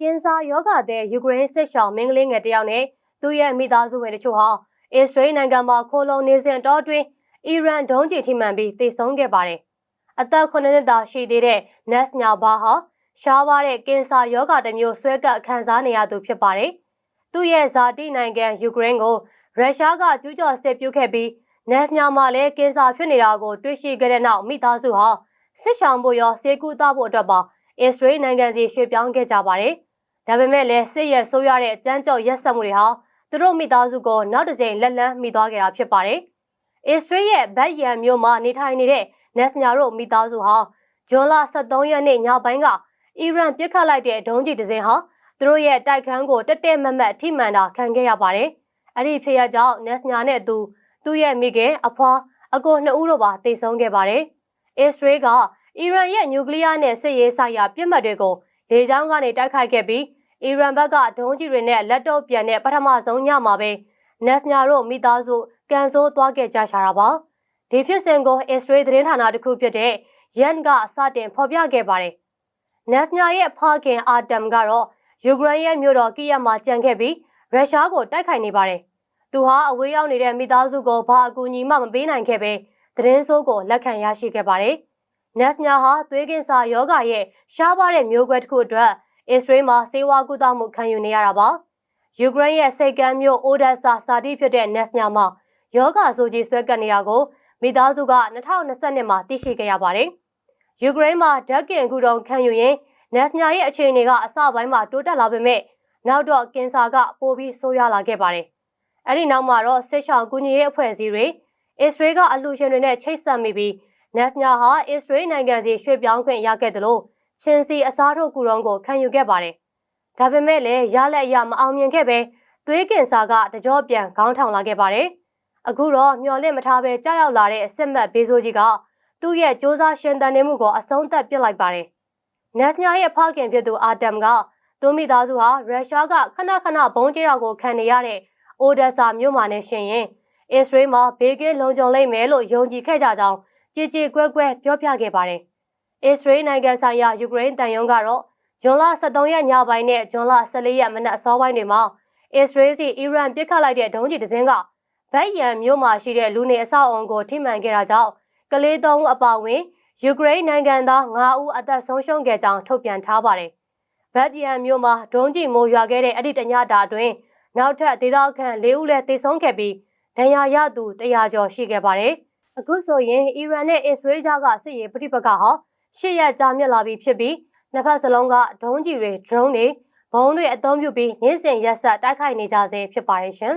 ကင်ဆာယောဂတဲ့ယူကရိန်းစစ်ရှောင်းမင်းကလေးငယ်တစ်ယောက်နဲ့သူ့ရဲ့မိသားစုဝင်တချို့ဟာအစ္စရေးနိုင်ငံမှာခိုလုံနေစဉ်တောအတွင်းအီရန်ဒုံးကျည်ထိမှန်ပြီးတိုက်ဆုံခဲ့ပါတယ်။အသက်9နှစ်သားရှိသေးတဲ့နက်စ်ညာဘာဟာရှားပါတဲ့ကင်ဆာယောဂတစ်မျိုးဆွဲကပ်ခံစားနေရသူဖြစ်ပါတယ်။သူ့ရဲ့ဇာတိနိုင်ငံယူကရိန်းကိုရုရှားကကျူးကျော်စစ်ပြုတ်ခဲ့ပြီးနက်စ်ညာမှာလည်းကင်ဆာဖြစ်နေတာကိုတွေ့ရှိခဲ့တဲ့နောက်မိသားစုဟာစစ်ရှောင်ဖို့ရောဆေးကုသဖို့အတွက်ပါအစ္စရေးနိုင်ငံစီရွှေ့ပြောင်းခဲ့ကြပါတယ်။ ဒါပေမဲ့လည်းစစ်ရဲဆိုးရတဲ့အကြမ်းကြောက်ရက်စက်မှုတွေဟာသူတို့မိသားစုကိုနောက်တစ်ကြိမ်လက်လန်းမိသွားခဲ့တာဖြစ်ပါတယ်။အစ္စရေးရဲ့ဘတ်ယန်မြို့မှာနေထိုင်နေတဲ့နက်စညာတို့မိသားစုဟာဂျွန်လ23ရက်နေ့ညပိုင်းကအီရန်ပစ်ခတ်လိုက်တဲ့ဒုံးကျည်တစ်စင်းဟာသူတို့ရဲ့တိုက်ခန်းကိုတက်တက်မတ်မတ်ထိမှန်တာခံခဲ့ရပါတယ်။အဲ့ဒီဖြစ်ရကြောင့်နက်စညာနဲ့သူသူ့ရဲ့မိခင်အဖွာအကိုနှစ်ဦးတို့ပါတိတ်ဆုံးခဲ့ပါတယ်။အစ္စရေးကအီရန်ရဲ့နျူကလ িয়ার နဲ့စစ်ရေးဆိုင်ရာပြစ်မှတ်တွေကိုလေကြောင်းကနေတိုက်ခိုက်ခဲ့ပြီး အီရန်ဘက်ကဒုံးကျည်တွေနဲ့လက်တော့ပြန်တဲ့ပထမဆုံးညမှာပဲနက်စညာတို့မိသားစုကန်ဆိုးသွားခဲ့ကြရှာတာပါဒီဖြစ်စဉ်ကိုအစ္စရေးသတင်းဌာနတစ်ခုဖြစ်တဲ့ယန်ကစတင်ဖော်ပြခဲ့ပါတယ်နက်စညာရဲ့ဖခင်အာတမ်ကတော့ယူကရိန်းရဲ့မြို့တော်ကီယက်မှာကြံခဲ့ပြီးရုရှားကိုတိုက်ခိုက်နေပါတယ်သူဟာအဝေးရောက်နေတဲ့မိသားစုကိုဘာအကူအညီမှမပေးနိုင်ခဲ့ပဲသတင်းဆိုးကိုလက်ခံရရှိခဲ့ပါတယ်နက်စညာဟာသွေးကင်ဆာယောဂရဲ့ရှားပါတဲ့မျိုးကွဲတစ်ခုအတွက် အစ္စရေးမှာစေဝါကုသမှုခံယူနေရတာပါယူကရိန်းရဲ့စိတ်ကမ်းမြို့အိုဒက်ဆာစာတိဖြစ်တဲ့နက်စညာမှာယောဂဆိုကြီးဆွဲကပ်နေတာကိုမိသားစုက2020မှာသိရှိခဲ့ရပါတယ်ယူကရိန်းမှာဓာတ်ကင်ကူတုံခံယူရင်နက်စညာရဲ့အခြေအနေကအစပိုင်းမှာတိုးတက်လာပေမဲ့နောက်တော့ကင်ဆာကပိုပြီးဆိုးရွားလာခဲ့ပါတယ်အဲ့ဒီနောက်မှာတော့ဆစ်ရှောင်းကူညီရေးအဖွဲ့အစည်းတွေအစ္စရေးကအလူရှင်တွေနဲ့ချိတ်ဆက်မိပြီးနက်စညာဟာအစ္စရေးနိုင်ငံစီရွှေ့ပြောင်းခွင့်ရခဲ့တယ်လို့ ချင်းစီအစားထိုးကူရုံးကိုခံယူခဲ့ပါတယ်။ဒါပေမဲ့လည်းရလက်ရမအောင်မြင်ခဲ့ပဲသွေးကင်ဆာကတကြောပြန်ခေါင်းထောင်လာခဲ့ပါတယ်။အခုတော့မျော်လင့်မထားပဲကြောက်ရောက်လာတဲ့အစစ်မတ်ဘေးဆိုးကြီးကသူ့ရဲ့စ조사ရှင်တန်နေမှုကိုအဆုံးသတ်ပစ်လိုက်ပါတယ်။နက်စညာရဲ့ဖခင်ဖြစ်သူအာတမ်ကသူမိသားစုဟာရုရှားကခဏခဏဘုံကျဲတော်ကိုခံနေရတဲ့အိုဒက်ဆာမြို့မှာနဲ့ရှင်ရင်အစ္စရေးမှာဘေးကင်းလုံခြုံလိမ့်မယ်လို့ယုံကြည်ခဲ့ကြကြောင်းကြည်ကြည်ကွဲကွဲပြောပြခဲ့ပါတယ်။ အစ္စရေးနိုင်ငံဆိုင်ရာယူကရိန်းတန်ယုံကတော့ဂျွန်လ23ရက်ညပိုင်းနဲ့ဂျွန်လ14ရက်မနက်အစောပိုင်းတွေမှာအစ္စရေးစီအီရန်ပစ်ခတ်လိုက်တဲ့ဒုံးကျည်တစ်စင်းကဗက်ယန်မြို့မှာရှိတဲ့လူနေအဆောက်အုံကိုထိမှန်ခဲ့တာကြောင့်ကလေးသုံးဦးအပါအဝင်ယူကရိန်းနိုင်ငံသား9ဦးအသက်ဆုံးရှုံးခဲ့ကြောင်းထုတ်ပြန်ထားပါတယ်။ဗက်ယန်မြို့မှာဒုံးကျည်မိုးရွာခဲ့တဲ့အဲ့ဒီတညတာအတွင်းနောက်ထပ်ဒေသခံ၄ဦးလည်းသေဆုံးခဲ့ပြီးဒဏ်ရာရသူ100ကျော်ရှိခဲ့ပါတယ်။အခုဆိုရင်အီရန်နဲ့အစ္စရေးကြားကစစ်ရေးပဋိပက္ခဟာ ရှစ်ရက်ကြာမြင့်လာပြီဖြစ်ပြီးနှစ်ဖက်စလုံးကဒုံးကျည်တွေ drone တွေဘုံတွေအသုံးပြုပြီးနေ့စဉ်ရက်ဆက်တိုက်ခိုက်နေကြဆဲဖြစ်ပါတယ်ရှင်